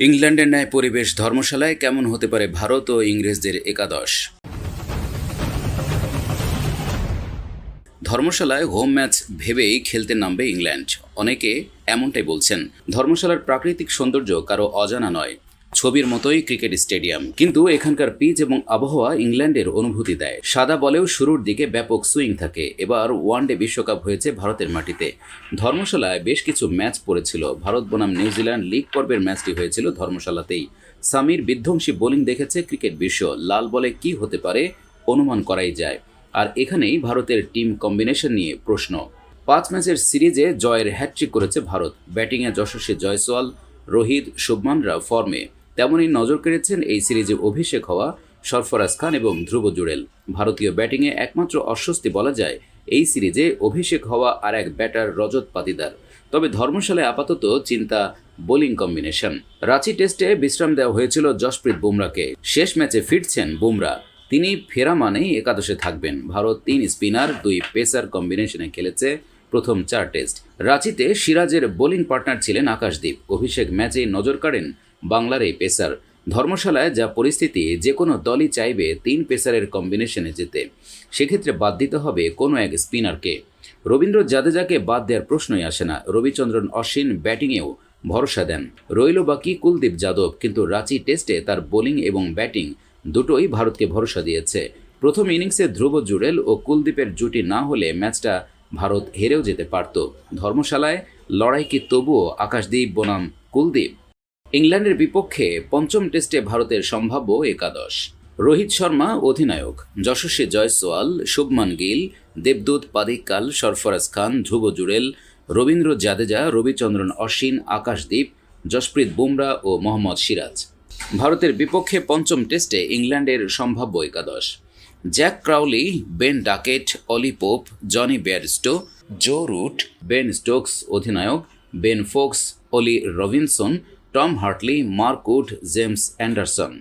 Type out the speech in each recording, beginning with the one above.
ইংল্যান্ডের ন্যায় পরিবেশ ধর্মশালায় কেমন হতে পারে ভারত ও ইংরেজদের একাদশ? ধর্মশালায় হোম ম্যাচ ভেবেই খেলতে নামবে ইংল্যান্ড। অনেকে এমনটাই বলছেন, ধর্মশালার প্রাকৃতিক সৌন্দর্য কারও অজানা নয়। ছবির মতোই ক্রিকেট স্টেডিয়াম। কিন্তু এখানকার পিচ এবং আবহাওয়া ইংল্যান্ডের অনুভূতি দেয়। সাদা বলেও শুরুর দিকে ব্যাপক সুইং থাকে। এবার ওয়ানডে বিশ্বকাপ হয়েছে ভারতের মাটিতে। ধর্মশালায় বেশ কিছু ম্যাচ পড়েছিল। ভারত বনাম নিউজিল্যান্ড লিগ পর্বের ম্যাচটি হয়েছিল ধর্মশালাতেই। সামির বিধ্বংসী বোলিং দেখেছে ক্রিকেট বিশ্ব। লাল বলে কি হতে পারে অনুমান করাই যায়। আর এখানেই ভারতের টিম কম্বিনেশন নিয়ে প্রশ্ন। পাঁচ ম্যাচের সিরিজে জয়ের হ্যাট্রিক করেছে ভারত। ব্যাটিংয়ে যশস্বী জয়সওয়াল, রোহিত শুভমানরা ফর্মে। তেমনই নজর কেড়েছেন এই সিরিজে অভিষেক হওয়া সরফরাজ খান এবং ধ্রুব জুড়েল। ভারতীয় ব্যাটিংয়ে একমাত্র অস্বস্তি বলা যায়, এই সিরিজে অভিষেক হওয়া আর এক ব্যাটার রজত পাতিদার। তবে ধর্মশালায় আপাতত চিন্তা বোলিং কম্বিনেশন। রাঁচি টেস্টে বিশ্রাম দেওয়া হয়েছিল জসপ্রীত বুমরাকে। শেষ ম্যাচে ফিরছেন বুমরা। তিনি ফেরা মানেই একাদশে থাকবেন। ভারত তিন স্পিনার, দুই পেসার কম্বিনেশনে খেলেছে প্রথম চার টেস্ট। রাঁচিতে সিরাজের বোলিং পার্টনার ছিলেন আকাশদীপ। অভিষেক ম্যাচে নজর কাড়েন বাংলার এই পেসার। ধর্মশালায় যা পরিস্থিতি, যে কোনো দলই চাইবে তিন পেসারের কম্বিনেশনে যেতে সেক্ষেত্রে বাদ দিতে হবে কোনো এক স্পিনারকে। রবীন্দ্র জাদেজাকে বাদ দেওয়ার প্রশ্নই আসে না। রবিচন্দ্রন অশ্বিন ব্যাটিংয়েও ভরসা দেন। রইল বাকি কুলদীপ যাদব, কিন্তু রাঁচি টেস্টে তার বোলিং এবং ব্যাটিং দুটোই ভারতকে ভরসা দিয়েছে। প্রথম ইনিংসে ধ্রুব জুড়েল ও কুলদীপের জুটি না হলে ম্যাচটা ভারত হেরেও যেতে পারত। ধর্মশালায় লড়াই কি তবুও আকাশদীপ বনাম কুলদীপ? ইংল্যান্ডের বিপক্ষে পঞ্চম টেস্টে ভারতের সম্ভাব্য একাদশ। রোহিত শর্মা অধিনায়ক। যশস্বী জয়সওয়াল, শুভমান গিল, দেবদূত পাদিকাল, সরফরাজ খান, ধ্রুব জুড়েল, রবীন্দ্র জাদেজা, রবিচন্দ্রন অশ্বিন, আকাশদীপ জসপ্রীত বুমরা ও মোহাম্মদ সিরাজ। ভারতের বিপক্ষে পঞ্চম টেস্টে ইংল্যান্ডের সম্ভাব্য একাদশ। Jack Crawley, Ben Duckett, Ollie Pope, Jonny Bairstow, Joe Root, Ben Stokes অধিনায়ক, Ben Foakes, Ollie Robinson Tom Hartley, Mark Wood, James Anderson.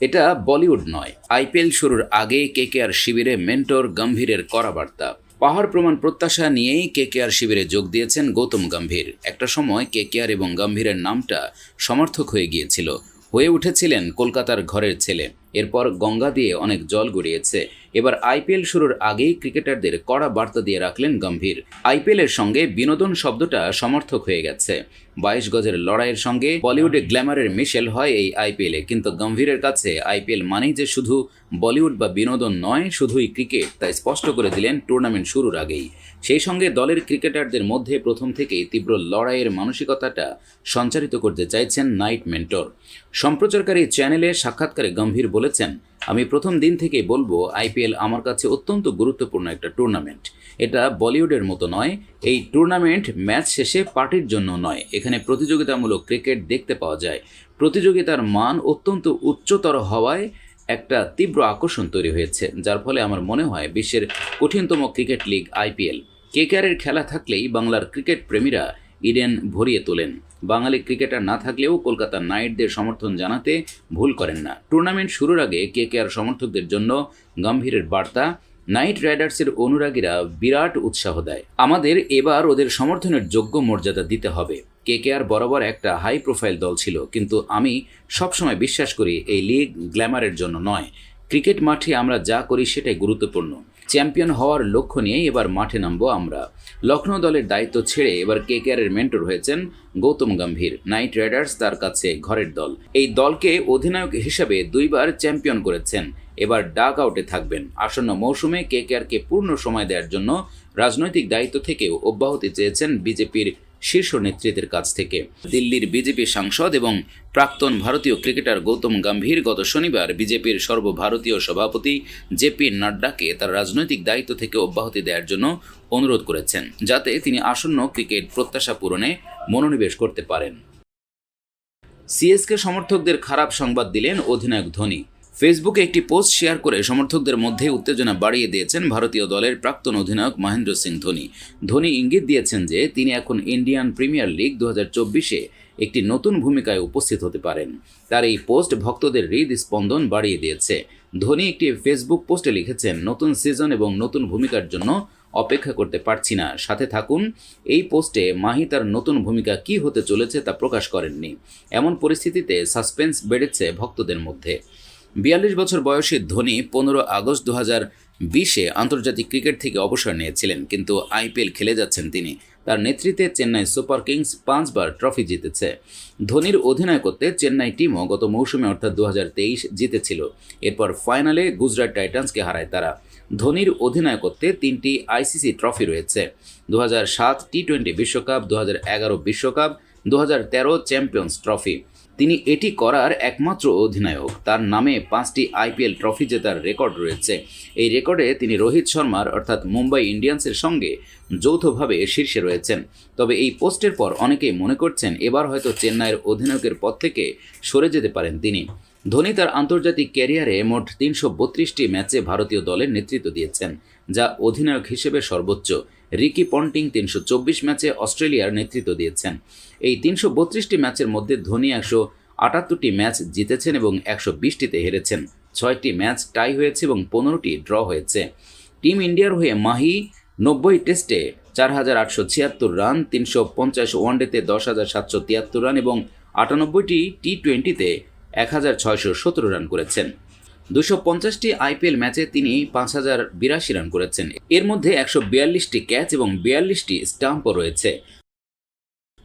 এটা বলিউড নয়। আইপিএল শুরুর আগে কেকেআর শিবিরে মেন্টর গম্ভীরের করা বার্তা পাহাড় প্রমাণ প্রত্যাশা নিয়েই কেকেআর শিবিরে যোগ দিয়েছেন গৌতম গম্ভীর। একটা সময় কেকেআর এবং গম্ভীরের নামটা সমর্থক হয়ে গিয়েছিল। হয়ে উঠেছিলেন কলকাতার ঘরের ছেলে। এরপর গঙ্গা দিয়ে অনেক জল গড়িয়েছে। এবার আইপিএল শুরুর আগেই ক্রিকেটারদের কড়া বার্তা দিয়ে রাখলেন গম্ভীর। আইপিএলের সঙ্গে বিনোদন শব্দটা সমর্থক হয়ে গেছে। বাইশ গজের লড়াইয়ের সঙ্গে বলিউডে গ্ল্যামারের মিশেল হয় এই আইপিএলে, কিন্তু গম্ভীরের কাছে আইপিএল মানেই যে শুধু বলিউড বা বিনোদন নয়, শুধুই ক্রিকেট তা স্পষ্ট করে দিলেন টুর্নামেন্ট শুরুর আগেই। সেই সঙ্গে দলের ক্রিকেটারদের মধ্যে প্রথম থেকেই তীব্র লড়াইয়ের মানসিকতাটা সঞ্চারিত করতে চাইছেন নাইট মেন্টর। সম্প্রচারকারী চ্যানেলে সাক্ষাৎকারে গম্ভীর বলেছেন আমি প্রথম দিন থেকে বলব আইপিএল আমার কাছে অত্যন্ত গুরুত্বপূর্ণ একটা টুর্নামেন্ট। এটা বলিউডের মতো নয়, এই টুর্নামেন্ট ম্যাচ শেষে পার্টির জন্য নয়, এখানে প্রতিযোগিতামূলক ক্রিকেট দেখতে পাওয়া যায়। প্রতিযোগিতার মান অত্যন্ত উচ্চতর হওয়ায় একটা তীব্র আকর্ষণ তৈরি হয়েছে, যার ফলে আমার মনে হয় বিশ্বের কঠিনতম ক্রিকেট লিগ আইপিএল কেকেআরের খেলা থাকলেই বাংলার ক্রিকেট প্রেমীরা ইডেন ভরিয়ে তোলেন। বাঙালি ক্রিকেটার না থাকলেও কলকাতা নাইটদের সমর্থন জানাতে ভুল করেন না। টুর্নামেন্ট শুরুর আগে কে কে আর সমর্থকদের জন্য গম্ভীরের বার্তা, নাইট রাইডার্সের অনুরাগীরা বিরাট উৎসাহ দেয়। আমাদের এবার ওদের সমর্থনের যোগ্য মর্যাদা দিতে হবে। কে কে আর বরাবর একটা হাই প্রোফাইল দল ছিল, কিন্তু আমি সবসময় বিশ্বাস করি এই লিগ গ্ল্যামারের জন্য নয়। ক্রিকেট মাঠে আমরা যা করি সেটাই গুরুত্বপূর্ণ। চ্যাম্পিয়ন হওয়ার লক্ষ্য নিয়েই এবার মাঠে নামবো আমরা। লখনৌ দলের দায়িত্ব ছেড়ে এবার কেকেআরের মেন্টর হয়েছেন গৌতম গম্ভীর, নাইট রাইডার্স তার কাছে ঘরের দল। এই দলকে অধিনায়ক হিসেবে দুইবার চ্যাম্পিয়ন করেছেন। এবার ডাক আউটে থাকবেন। আসন্ন মৌসুমে কে কেকেআরকে পূর্ণ সময় দেওয়ার জন্য রাজনৈতিক দায়িত্ব থেকেও অব্যাহতি চেয়েছেন বিজেপির শীর্ষ নেতৃত্বের কাছ থেকে। দিল্লির বিজেপি সাংসদ এবং প্রাক্তন ভারতীয় ক্রিকেটার গৌতম গম্ভীর গত শনিবার বিজেপির সর্বভারতীয় সভাপতি জেপি নাড্ডাকে তার রাজনৈতিক দায়িত্ব থেকে অব্যাহতি দেওয়ার জন্য অনুরোধ করেছেন, যাতে তিনি আসন্ন ক্রিকেট প্রত্যাশা পূরণে মনোনিবেশ করতে পারেন। সিএসকে সমর্থকদের খারাপ সংবাদ দিলেন অধিনায়ক ধোনি। ফেসবুকে একটি পোস্ট শেয়ার করে সমর্থকদের মধ্যে উত্তেজনা বাড়িয়ে দিয়েছেন ভারতীয় দলের প্রাক্তন অধিনায়ক মহেন্দ্র সিং ধোনি। ধোনি ইঙ্গিত দিয়েছেন যে তিনি এখন ইন্ডিয়ান প্রিমিয়ার লিগ দু চব্বিশে একটি নতুন ভূমিকায় উপস্থিত হতে পারেন। তার এই পোস্ট ভক্তদের হৃদস্পন্দন বাড়িয়ে দিয়েছে। ধোনি একটি ফেসবুক পোস্টে লিখেছেন, নতুন সিজন এবং নতুন ভূমিকার জন্য অপেক্ষা করতে পারছি না। সাথে থাকুন, এই পোস্টে মাহি তার নতুন ভূমিকা কি হতে চলেছে তা প্রকাশ করেননি। এমন পরিস্থিতিতে সাসপেন্স বেড়েছে ভক্তদের মধ্যে। বিয়াল্লিশ বছর বয়সী ধোনি পনেরো আগস্ট দু হাজার বিশে আন্তর্জাতিক ক্রিকেট থেকে অবসর নিয়েছিলেন, কিন্তু আইপিএল খেলে যাচ্ছেন তিনি। তার নেতৃত্বে চেন্নাই সুপার কিংস পাঁচবার ট্রফি জিতেছে। ধোনির অধিনায়কত্বে চেন্নাই টিমও গত মৌসুমে অর্থাৎ দু হাজার তেইশ জিতেছিল। এরপর ফাইনালে গুজরাট টাইটান্সকে হারায় তারা। ধোনির অধিনায়কত্বে তিনটি আইসিসি ট্রফি রয়েছে। দু সাত টি টোয়েন্টি বিশ্বকাপ দু বিশ্বকাপ দু হাজার তেরো চ্যাম্পিয়ন্স ট্রফি। তিনি এটি করার একমাত্র অধিনায়ক। তার নামে পাঁচটি আইপিএল ট্রফি জেতার রেকর্ড রয়েছে। এই রেকর্ডে তিনি রোহিত শর্মার অর্থাৎ মুম্বাই ইন্ডিয়ান্সের সঙ্গে যৌথভাবে শীর্ষে রয়েছেন। তবে এই পোস্টের পর অনেকেই মনে করছেন এবার হয়তো চেন্নাইয়ের অধিনায়কের পদ থেকে সরে যেতে পারেন তিনি। ধোনি তার আন্তর্জাতিক ক্যারিয়ারে মোট তিনশো ম্যাচে ভারতীয় দলের নেতৃত্ব দিয়েছেন, যা অধিনায়ক হিসেবে সর্বোচ্চ। রিকি পন্টিং তিনশো চব্বিশ ম্যাচে অস্ট্রেলিয়ার নেতৃত্ব দিয়েছেন। এই তিনশো ম্যাচের মধ্যে ধোনি একশো আটাত্তরটি ম্যাচ জিতেছেন এবং একশো বিশটিতে হেরেছেন। ছয়টি ম্যাচ টাই হয়েছে এবং পনেরোটি ড্র হয়েছে। টিম ইন্ডিয়ার হয়ে মাহি নব্বই টেস্টে চার হাজার আটশো ছিয়াত্তর রান, তিনশো পঞ্চাশ ওয়ানডেতে দশ হাজার সাতশো তিয়াত্তর রান এবং আটানব্বইটি টি টোয়েন্টিতে এক হাজার ছয়শো সতেরো রান করেছেন। দুশো পঞ্চাশটি আইপিএল ম্যাচে তিনি পাঁচ হাজার বিরাশি রান করেছেন। এর মধ্যে একশো বিয়াল্লিশটি ক্যাচ এবং বিয়াল্লিশটি স্টাম্পও রয়েছে।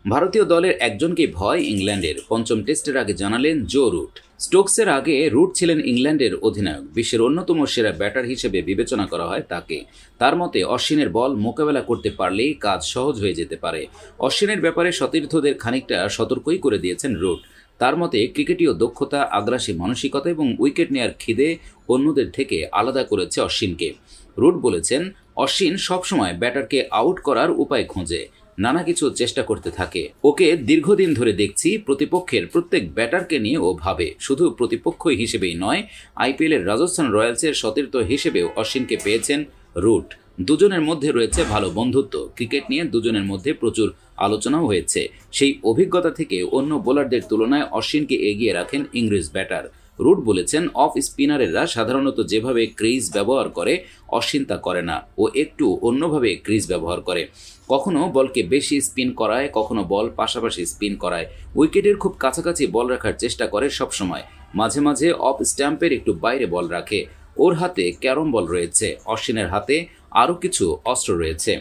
ভারতীয় দলের একজনকে ভয় ইংল্যান্ডের। পঞ্চম টেস্টের আগে জানালেন জো রুট। স্টোকসের আগে রুট ছিলেন ইংল্যান্ডের অধিনায়ক। বিশ্বের অন্যতম সেরা ব্যাটার হিসেবে বিবেচনা করা হয় তাকে। তার মতে, অশ্বিনের বল মোকাবেলা করতে পারলেই কাজ সহজ হয়ে যেতে পারে। অশ্বিনের ব্যাপারে সতীর্থদের খানিকটা সতর্কই করে দিয়েছেন রুট। তার মতে ক্রিকেটীয় দক্ষতা, আগ্রাসী মানসিকতা এবং উইকেট নেয়ার খিদে অন্যদের থেকে আলাদা করেছে অশ্বিনকে। রুট বলেছেন, অশ্বিন সবসময় ব্যাটারকে আউট করার উপায় খোঁজে, নানা কিছু চেষ্টা করতে থাকে। ওকে দীর্ঘদিন ধরে দেখছি, প্রতিপক্ষের প্রত্যেক ব্যাটারকে নিয়ে ও ভাবে। শুধু প্রতিপক্ষ হিসেবেই নয়, আইপিএলের রাজস্থান রয়্যালসের সতীর্থ হিসেবেও অশ্বিনকে পেয়েছেন রুট। দুজনের মধ্যে রয়েছে ভালো বন্ধুত্ব। ক্রিকেট নিয়ে দুজনের মধ্যে প্রচুর আলোচনাও হয়েছে। সেই অভিজ্ঞতা থেকে অন্য বোলারদের তুলনায় অশ্বিনকে এগিয়ে রাখেন ইংরেজ ব্যাটার। রুট বলেছেন, অফ স্পিনারেরা সাধারণত যেভাবে ক্রিজ ব্যবহার করে, অশ্বিন তা করে না। ও একটু অন্যভাবে ক্রিজ ব্যবহার করে। কখনো বলকে বেশি স্পিন করায়, কখনো বল পাশাপাশি স্পিন করায়। উইকেটের খুব কাছাকাছি বল রাখার চেষ্টা করে সবসময়। মাঝে মাঝে অফ স্ট্যাম্পের একটু বাইরে বল রাখে। ওর হাতে ক্যারম বল রয়েছে। অশ্বিনের হাতে আরও কিছু অস্ত্র রয়েছে।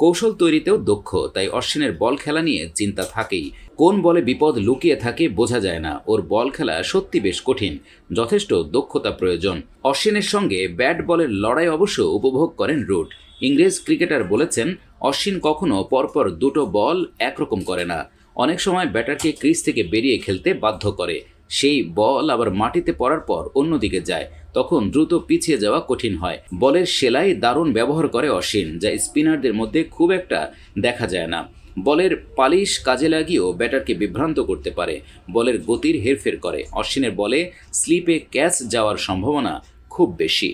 কৌশল তৈরিতেও দক্ষ, তাই অশ্বিনের বল খেলা নিয়ে চিন্তা থাকেই। কোন বলে বিপদ লুকিয়ে থাকে বোঝা যায় না। ওর বল খেলা সত্যি বেশ কঠিন, যথেষ্ট দক্ষতা প্রয়োজন। অশ্বিনের সঙ্গে ব্যাট বলের লড়াই অবশ্য উপভোগ করেন রুট। ইংরেজ ক্রিকেটার বলেছেন, অশ্বিন কখনো পরপর দুটো বল একরকম করে না। অনেক সময় ব্যাটারকে ক্রিজ থেকে বেরিয়ে খেলতে বাধ্য করে। সেই বল আবার মাটিতে পড়ার পর অন্যদিকে যায়। তখন দ্রুত পিছিয়ে যাওয়া কঠিন হয়। বলের সেলাই দারুণ ব্যবহার করে অসীম, যা স্পিনারদের মধ্যে খুব একটা দেখা যায় না। বলের পালিশ কাজে লাগিয়েও ব্যাটারকে বিভ্রান্ত করতে পারে। বলের গতির হেরফের করে। অশ্বিনের বলে স্লিপে ক্যাচ যাওয়ার সম্ভাবনা খুব বেশি।